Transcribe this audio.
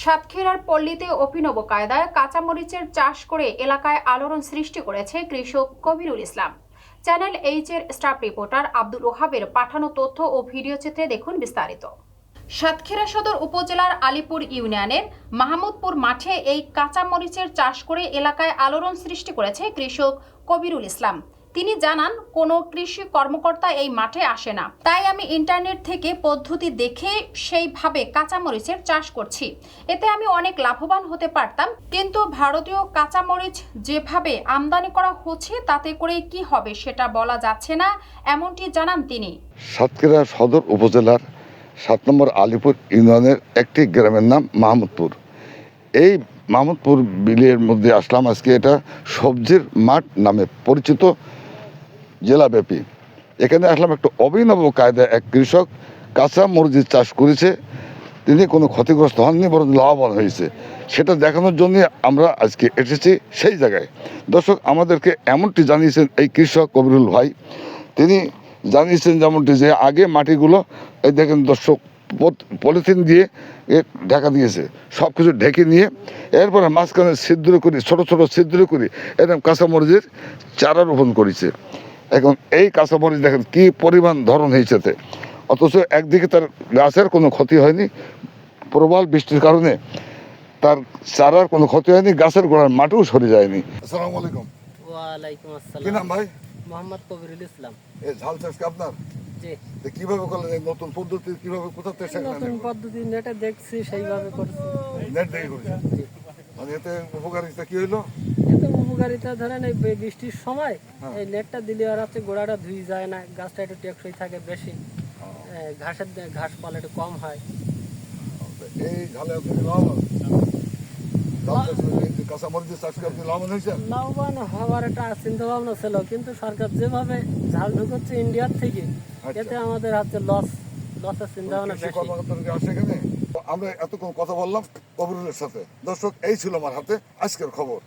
সাতক্ষীরার পল্লীতে অভিনব কায়দায় কাঁচামরিচের চাষ করে এলাকায় আলোড়ন সৃষ্টি করেছে কৃষক কবিরুল ইসলাম। চ্যানেল এইচ এর স্টাফ রিপোর্টার আব্দুল ওহাবের পাঠানো তথ্য ও ভিডিও চিত্রে দেখুন বিস্তারিত। সাতক্ষীরা সদর উপজেলার আলিপুর ইউনিয়নের মাহমুদপুর মাঠে এই কাঁচামরিচের চাষ করে এলাকায় আলোড়ন সৃষ্টি করেছে কৃষক কবিরুল ইসলাম। তিনি জানান, কোনো কৃষি কর্মকর্তা এই মাঠে আসে না। তাই আমি ইন্টারনেট থেকে পদ্ধতি দেখে সেইভাবে কাঁচামরিচের চাষ করছি। এতে আমি অনেক লাভবান হতে পারতাম, কিন্তু ভারতীয় কাঁচামরিচ যেভাবে আমদানি করা হচ্ছে, তাতে করে কি হবে সেটা বলা যাচ্ছে না, এমনটি জানান তিনি। সাতক্ষীরা সদর উপজেলার সাত নম্বর আলিপুর ইউনিয়নের একটি গ্রামের নাম মাহমুদপুর। এই মাহমুদপুর বিলের মধ্যে আসলাম। আজকে এটা সবজির মাঠ নামে পরিচিত। জেলাব্যাপী। এখানে আসলাম একটা অভিনব কায়দায় এক কৃষক কাঁচা মরিচ চাষ করেছে। তিনি কোনো ক্ষতিগ্রস্ত হননি, বরং লাভবান হয়েছে। সেটা দেখানোর জন্য আমরা আজকে এসেছি সেই জায়গায়। দর্শক, আমাদেরকে এমনটি জানিয়েছেন এই কৃষক কবিরুল ভাই। তিনি জানিয়েছেন যেমনটি যে আগে মাটিগুলো, এই দেখেন দর্শক পলিথিন দিয়ে ঢাকা দিয়েছে। সব কিছু ঢেকে নিয়ে এরপরে মাঝখানে ছিদ্র করে, ছোট ছোট ছিদ্র করে এরকম কাঁচামরিচের চারা রোপণ করেছে। এখন এই কাঁচামরিচ দেখেন কি পরিমাণ ধরন হয়েছে এতে। অথচ একদিকে তার গাছের কোনো ক্ষতি হয়নি প্রবল বৃষ্টির কারণে তার চারার কোনো ক্ষতি হয়নি গাছের গোড়ার মাটিও সরে যায়নি। আসসালামু আলাইকুম। ওয়ালাইকুম কি নাম ভাই? মোহাম্মদ কবিরুল ইসলাম। এই ঝাল চাষ কি আপনার? জি। কীভাবে করলেন? এই নতুন পদ্ধতি কীভাবে কোথা থেকে শেখলেন নতুন পদ্ধতি নেটে দেখছি সেইভাবে করছি। নেট দেখে করেছেন? জি। মানে এতে উপকারিতা কি হইল? এতে উপকারিতা ধরেন এই বৃষ্টির সময় হ্যাঁ। এই নেটটা দিলে আর হচ্ছে গোড়াটা ধুই যায় না গাছটা একটু টেকসই থাকে বেশি। ঘাসের ঘাস পালে একটু কম হয়। এই লাভবান হওয়ার একটা চিন্তা ভাবনা ছিল কিন্তু সরকার যেভাবে ঝাল ঢুকচ্ছে ইন্ডিয়ার থেকে আচ্ছা। এতে আমাদের হচ্ছে লস লসের চিন্তা ভাবনা আমরা এতক্ষণ কথা বললাম কবিরুলের সাথে। দর্শক এই ছিল আমার হাতে আজকের খবর।